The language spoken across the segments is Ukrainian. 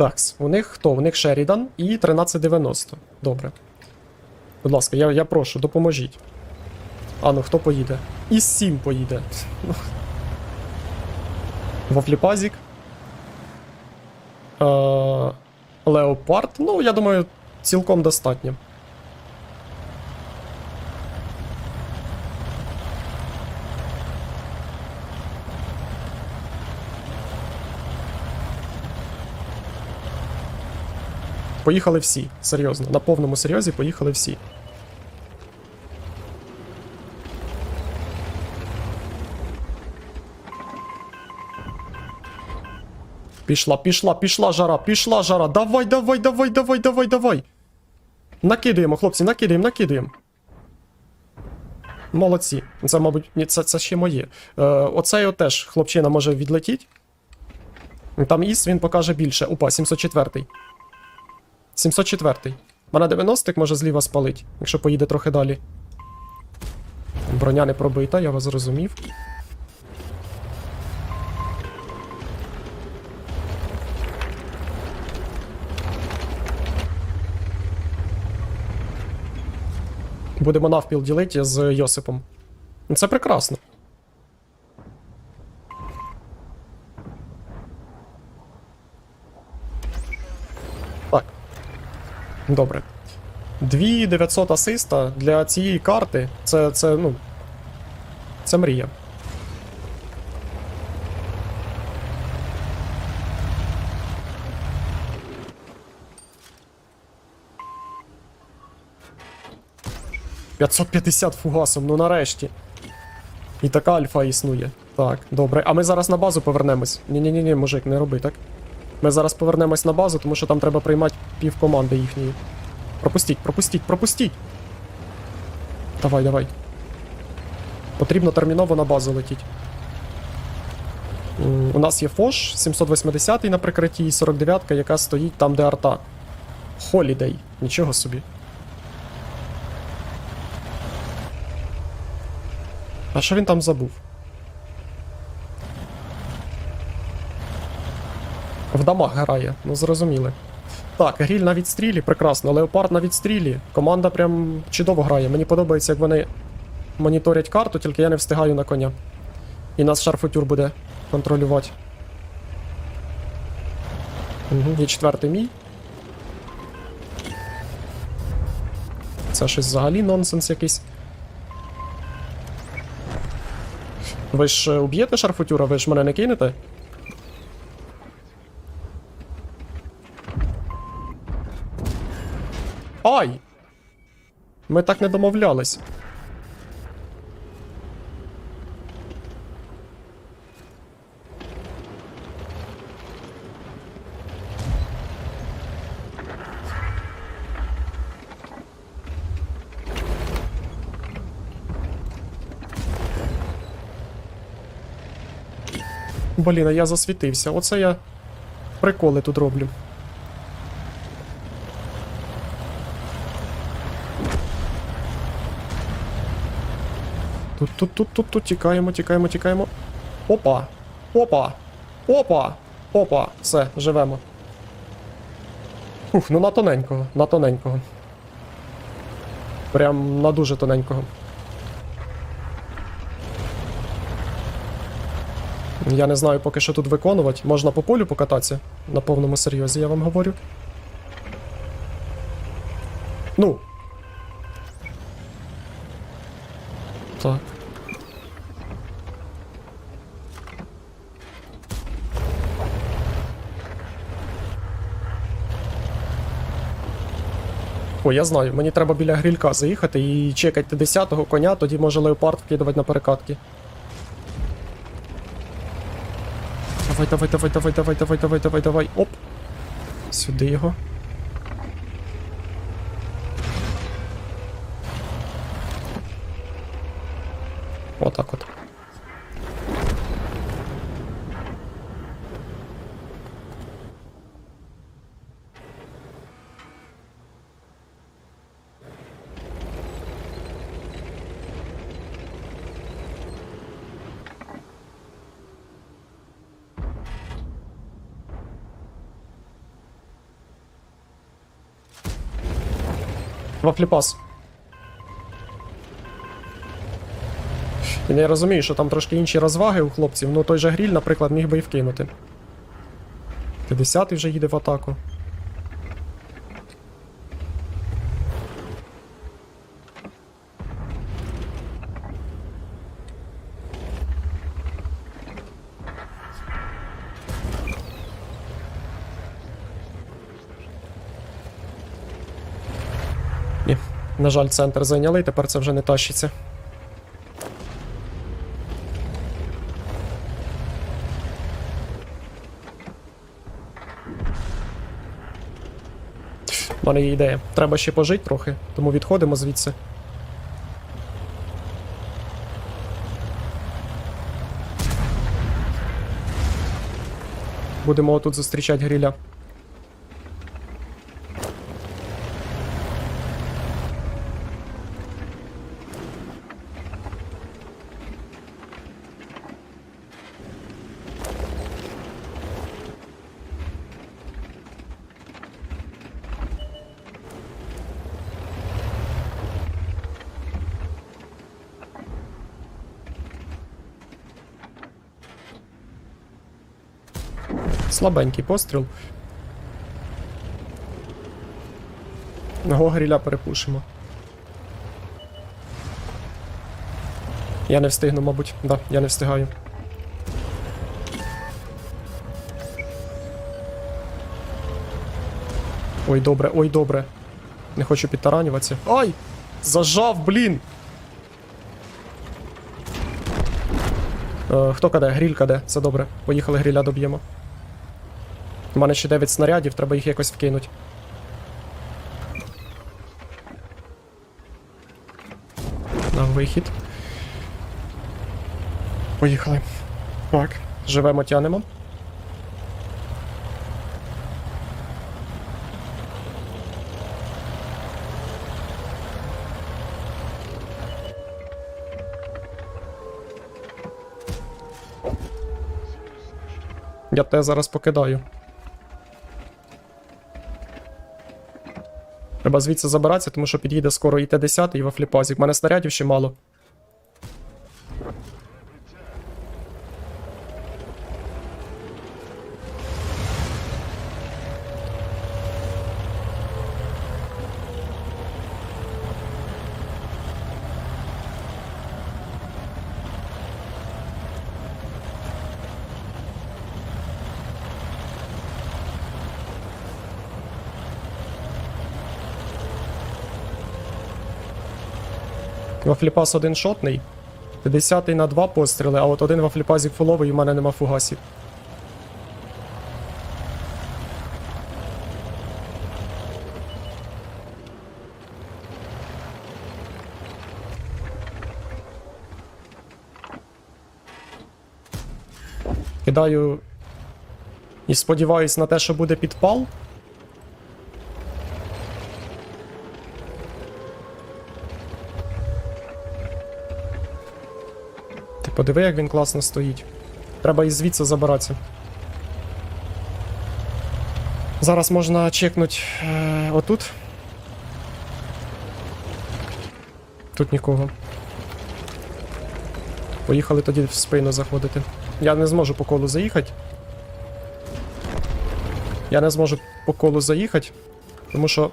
Так, у них хто? У них Шерідан і 1390. Добре. Будь ласка, я, я прошу, допоможіть. А ну хто поїде? І 7 поїде. Вафліпазік. Е, Леопард. Ну, я думаю, цілком достатньо. Поїхали всі, серйозно. На повному серйозі поїхали всі. Пішла, пішла, пішла жара, пішла жара. Давай, давай, давай, давай, давай, давай. Накидаємо, хлопці, накидаємо, накидаємо. Молодці. Це, мабуть, ні, це, це ще моє. Е, оцей теж хлопчина може відлетіти. Там іс він покаже більше. Опа, 704. 704. Мене 90 може зліва спалить, якщо поїде трохи далі. Броня не пробита, я вас зрозумів. Будемо навпіл ділити з Йосипом. Це прекрасно. Добре. 2900 асиста для цієї карти. Це, це, ну. Це мрія. «550 фугасом, ну нарешті. І така альфа існує. Так, добре. А ми зараз на базу повернемось. Ні-ні-ні, мужик, не роби так. Ми зараз повернемось на базу, тому що там треба приймати пів команди їхньої. Пропустіть, пропустіть, пропустіть. Давай, давай. Потрібно терміново на базу летіть. У нас є Фош 780 на прикритті і 49, яка стоїть там, де арта. Холідей. Нічого собі. А що він там забув? В дамаг грає, ну зрозуміли. Так, гріль на відстрілі, прекрасно. Леопард на відстрілі. Команда прям чудово грає. Мені подобається, як вони моніторять карту, тільки я не встигаю на коня. І нас шарфутюр буде контролювати. Угу, є четвертий мій. Це щось взагалі нонсенс якийсь. Ви ж е, уб'єте шарфутюра, ви ж мене не кинете? Ай! Ми так не домовлялись. Блін, а я засвітився. Оце я приколи тут роблю. Тут, тут, тут, тут, тут, тікаємо, тікаємо, тікаємо. Опа! Опа! Опа! Опа! Все, живемо. Ух, ну на тоненького, на тоненького. Прям на дуже тоненького. Я не знаю поки що тут виконувати. Можна по полю покататися на повному серйозі, я вам говорю. Ну. Так. О, я знаю, мені треба біля грілька заїхати і чекати 10-го коня, тоді може леопард вкидувати на перекатки. Давай, давай, давай, давай, давай, давай, давай, давай, давай. Оп. Сюди його. Вафліпас. Я розумію, що там трошки інші розваги у хлопців, ну той же гріль, наприклад, міг би і вкинути. 50-й вже їде в атаку. Ні, на жаль, центр зайняли, і тепер це вже не тащиться. У мене є ідея. Треба ще пожити трохи, тому відходимо звідси. Будемо отут зустрічати гріля. Слабенький постріл. Ого, гріля перепушимо. Я не встигну, мабуть. Да, я не встигаю. Ой, добре, ой, добре. Не хочу підтаранюватися. Ай! Зажав, блін! Е, хто каде? Гріль каде. Це добре. Поїхали гріля доб'ємо. У мене ще 9 снарядів, треба їх якось вкинути. На вихід. Поїхали. Так, живемо, тянемо. Я тебе зараз покидаю. Треба звідси забиратися, тому що під'їде скоро і Т-10, і Вафліпазік. У мене снарядів ще мало. Вафліпас один шотний. 50 на 2 постріли, а от один вафліпазік фуловий, і в мене нема фугасів. Кидаю і сподіваюсь на те, що буде підпал. Подиви, як він класно стоїть. Треба і звідси забиратися. Зараз можна чекнути е, отут. Тут нікого. Поїхали тоді в спину заходити. Я не зможу по колу заїхати. Я не зможу по колу заїхати, тому що.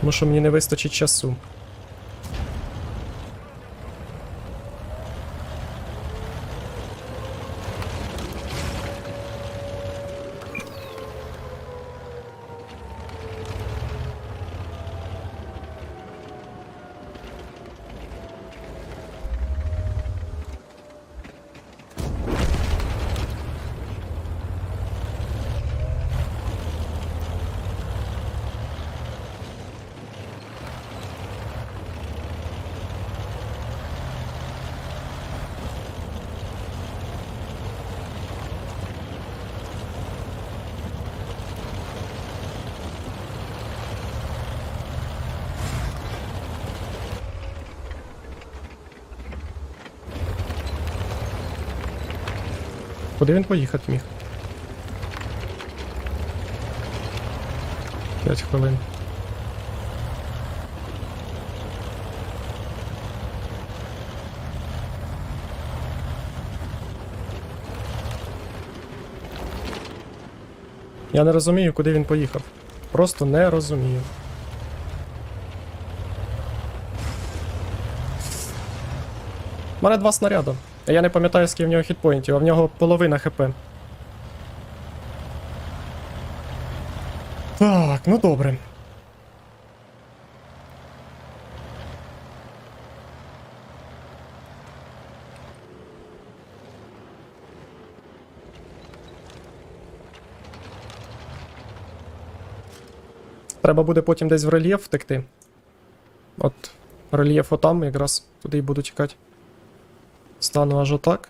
Тому що мені не вистачить часу. Куди він поїхати міг? 5 хвилин. Я не розумію, куди він поїхав. Просто не розумію. У мене два снаряди. Я не пам'ятаю, скільки в нього хітпоінтів, а в нього половина хп. Так, ну добре. Треба буде потім десь в рельєф втекти. От рельєф отам, якраз туди і буду тікати. Стану аж отак.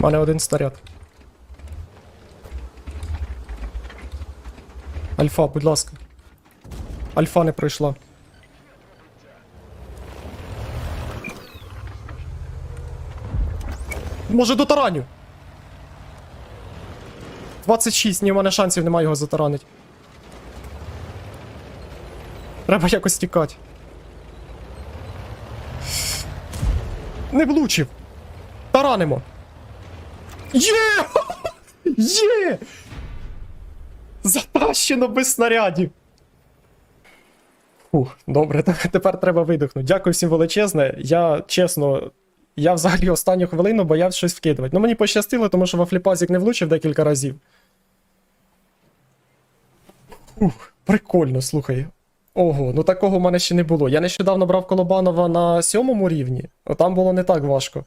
У мене один снаряд. Альфа, будь ласка. Альфа не пройшла. Може до тараню? 26, ні, у мене шансів немає його затаранить. Треба якось тікати. Не влучив. Таранимо. Є! Є! Затащено без снарядів. Фух, добре, тепер треба видихнути. Дякую всім величезне. Я чесно, я взагалі останню хвилину боявся щось вкидувати. Ну мені пощастило, тому що вафліпазік не влучив декілька разів. Ух, прикольно, слухай. Ого, ну такого в мене ще не було. Я нещодавно брав Колобанова на сьомому рівні, а там було не так важко.